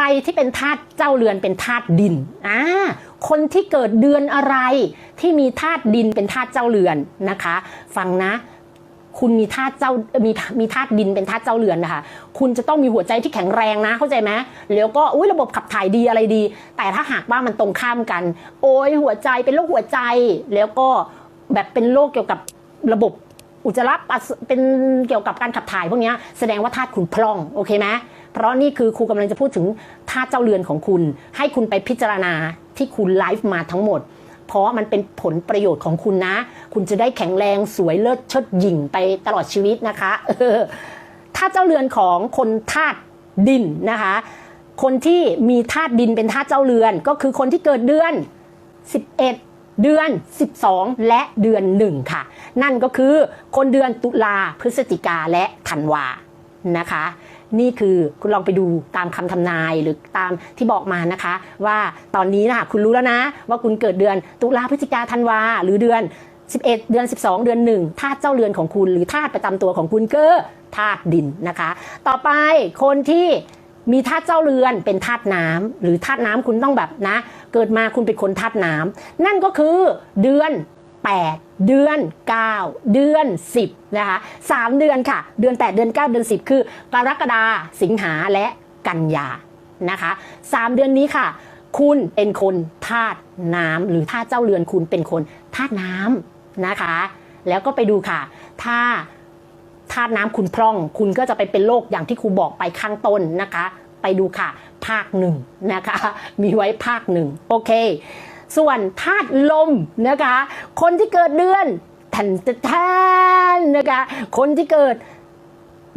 รที่เป็นธาตุเจ้าเรือนเป็นธาตุดินอ่าคนที่เกิดเดือนอะไรที่มีธาตุดินเป็นธาตุเจ้าเรือนนะคะ ฟังนะ คุณมีธาตุเจ้ามีมีธาตุดินเป็นธาตุเจ้าเรือนนะคะ คุณจะต้องมีหัวใจที่แข็งแรงนะเข้าใจไหมแล้วก็อุ้ยระบบขับถ่ายดีอะไรดี แต่ถ้าหากว่ามันตรงข้ามกัน โอ้ยหัวใจเป็นโรคหัวใจ แล้วก็แบบเป็นโรคเกี่ยวกับระบบอุจจาระเป็นเกี่ยวกับการขับถ่ายพวกนี้แสดงว่าธาตุคุณพร่องโอเคไหม เพราะนี่คือครูกำลังจะพูดถึงธาตุเจ้าเรือนของคุณ ให้คุณไปพิจารณาที่คุณไลฟ์มาทั้งหมด เพราะมันเป็นผลประโยชน์ของคุณนะ คุณจะได้แข็งแรงสวยเลิศเชิดหยิ่งไปตลอดชีวิตนะคะเออถ้าเจ้าเรือนของคนธาตุดินนะคะ คนที่มีธาตุดินเป็นธาตุเจ้าเรือน ก็คือคนที่เกิดเดือน 11เดือน 12 และเดือน 1 ค่ะ นั่นก็คือคนเดือนตุลาพฤศจิกาและธันวานะคะ นี่คือคุณลองไปดูตามคำทำนายหรือตามที่บอกมานะคะ ว่าตอนนี้นะคะคุณรู้แล้วนะ ว่าคุณเกิดเดือนตุลาพฤศจิกาธันวาหรือเดือน 11 เดือน 12 เดือน1ธาตุเจ้าเรือนของคุณหรือธาตุประจำตัวของคุณก็ธาตุดินนะคะ ต่อไปคนที่มีธาตุเจ้าเรือนเป็นธาตุน้ำหรือธาตุน้ำคุณต้องแบบนะ เกิดมาคุณเป็นคนธาตุน้ำนั่นก็คือเดือน 8 เดือน 9 เดือน 10 นะคะ3เดือนค่ะ เดือน 8 เดือน 9 เดือน 10 คือกรกฎาสิงหาและกันยานะคะ3เดือนนี้ค่ะ คุณเป็นคนธาตุน้ำหรือธาตุเจ้าเรือนคุณเป็นคนธาตุน้ำนะคะ แล้วก็ไปดูค่ะ ถ้าธาตุน้ำคุณพร่อง คุณก็จะไปเป็นโรคอย่างที่ครูบอกไปข้างต้นนะคะ ไปดูค่ะ ภาคหนึ่งนะคะ มีไว้ภาคหนึ่งโอเค ส่วนธาตุลมนะคะ คนที่เกิดเดือนแทนแทนนะคะ คนที่เกิด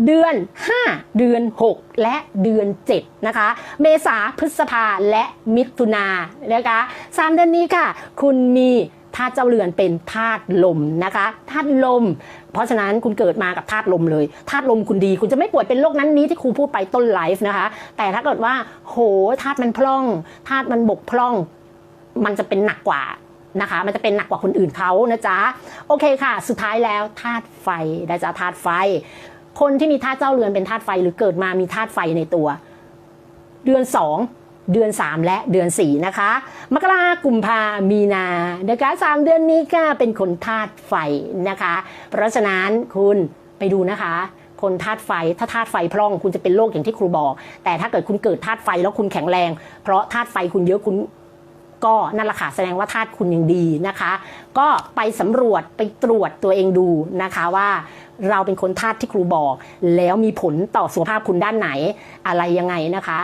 เดือน 5 เดือน 6 และเดือน 7 นะคะ เมษาพฤษภาและมิถุนานะคะสามเดือนนี้ค่ะ คุณมีธาตุเจ้าเรือนเป็นธาตุลมนะคะธาตุลม เพราะฉะนั้นคุณเกิดมากับธาตุลมเลยธาตุลมคุณดี คุณจะไม่ป่วยเป็นโรคนั้นนี้ที่ครูพูดไปต้นไลฟ์นะคะ แต่ถ้าเกิดว่า โหธาตุมันพร่องธาตุมันบกพร่อง มันจะเป็นหนักกว่านะคะ มันจะเป็นหนักกว่าคนอื่นเขานะจ๊ะ โอเคค่ะ สุดท้ายแล้วธาตุไฟนะจ๊ะธาตุไฟ คนที่มีธาตุเจ้าเรือนเป็นธาตุไฟหรือเกิดมามีธาตุไฟในตัว เดือน 2เดือน 3 และเดือน 4 นะคะ มกรากุมภามีนานะคะสามเดือนนี้ก็เป็นคนธาตุไฟนะคะ เพราะฉะนั้นคุณไปดูนะคะ คนธาตุไฟถ้าธาตุไฟพร่องคุณจะเป็นโรคอย่างที่ครูบอก แต่ถ้าเกิดคุณเกิดธาตุไฟแล้วคุณแข็งแรง เพราะธาตุไฟคุณเยอะคุณ ก็นั่นแหละค่ะแสดงว่าธาตุคุณยังดีนะคะ ก็ไปสำรวจไปตรวจตัวเองดูนะคะว่าเราเป็นคนธาตุที่ครูบอก แล้วมีผลต่อสุขภาพคุณด้านไหนอะไรยังไงนะคะ